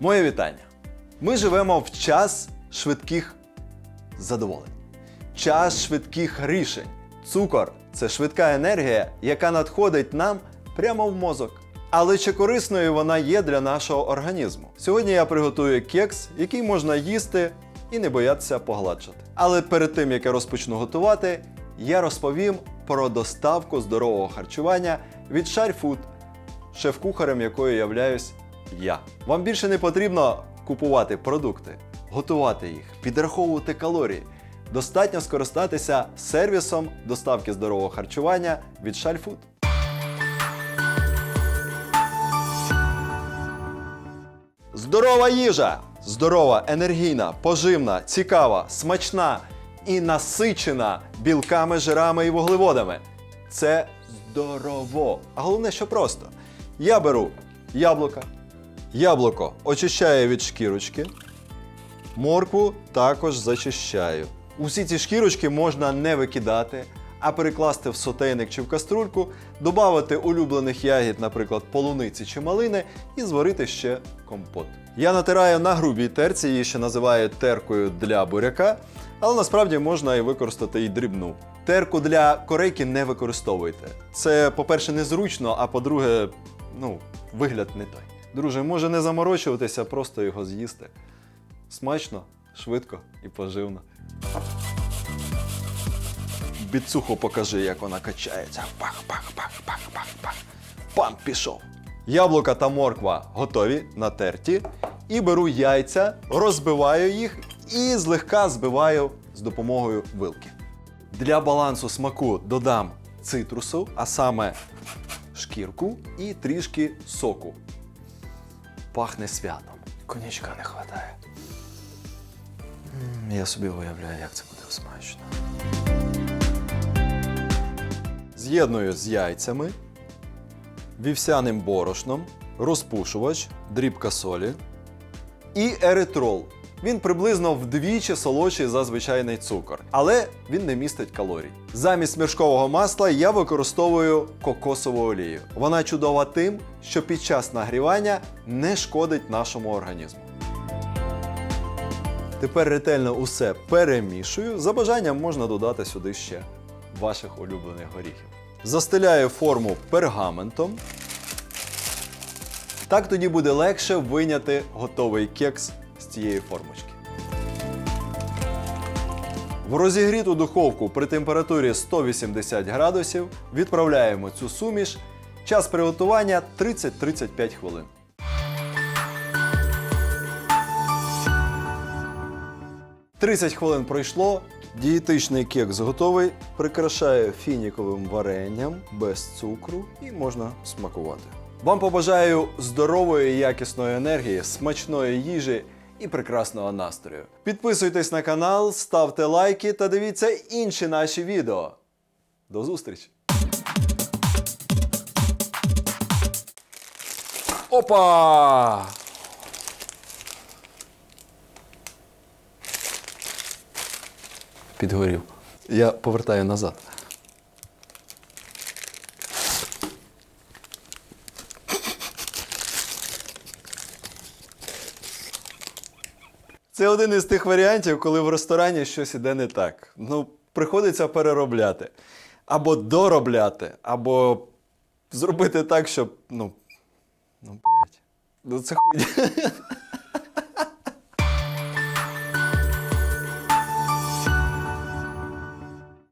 Моє вітання. Ми живемо в час швидких задоволень, час швидких рішень. Цукор це швидка енергія, яка надходить нам прямо в мозок. Але чи корисною вона є для нашого організму? Сьогодні я приготую кекс, який можна їсти і не боятися погладшати. Але перед тим як я розпочну готувати, я розповім про доставку здорового харчування від Food, шеф-кухарем якої являюсь я. Вам більше не потрібно купувати продукти, готувати їх, підраховувати калорії. Достатньо скористатися сервісом доставки здорового харчування від Food. Здорова їжа! Здорова, енергійна, поживна, цікава, смачна і насичена білками, жирами і вуглеводами. Це здорово. А головне, що просто. Я беру яблука. Яблуко очищаю від шкірочки. Моркву також зачищаю. Усі ці шкірочки можна не викидати, а перекласти в сотейник чи в каструльку, додати улюблених ягід, наприклад, полуниці чи малини, і зварити ще компот. Я натираю на грубій терці, її ще називають теркою для буряка, але насправді можна і використати і дрібну. Терку для корейки не використовуйте. Це, по-перше, незручно, а по-друге, ну, вигляд не той. Друже, може не заморочуватися, просто його з'їсти. Смачно, швидко і поживно. Біцуху покажи, як вона качається. Пах, пах, пах, пах, пах, пах. Пам пішов. Яблука та морква готові, натерті. І беру яйця, розбиваю їх і злегка збиваю з допомогою вилки. Для балансу смаку додам цитрусу, а саме шкірку і трішки соку. Пахне святом. Конячка не вистачає. Я собі уявляю, як це буде смачно. З'єдную з яйцями, вівсяним борошном, розпушувач, дрібка солі і еритрол. Він приблизно вдвічі солодший за звичайний цукор, але він не містить калорій. Замість міршкового масла я використовую кокосову олію. Вона чудова тим, що під час нагрівання не шкодить нашому організму. Тепер ретельно усе перемішую. За бажанням можна додати сюди ще ваших улюблених горіхів. Застеляю форму пергаментом. Так тоді буде легше виняти готовий кекс цієї формочки. В розігріту духовку при температурі 180 градусів відправляємо цю суміш. Час приготування 30-35 хвилин. Тридцять хвилин пройшло. Дієтичний кекс готовий. Прикрашаю фініковим варенням без цукру і можна смакувати. Вам побажаю здорової і якісної енергії, смачної їжі і прекрасного настрою. Підписуйтесь на канал, ставте лайки та дивіться інші наші відео. До зустрічі! Опа! Підгорів. Я повертаю назад. Це один із тих варіантів, коли в ресторані щось іде не так. Ну, приходиться переробляти. Або доробляти, або зробити так, щоб. Ну. Ну, блядь. Ну це хуйня.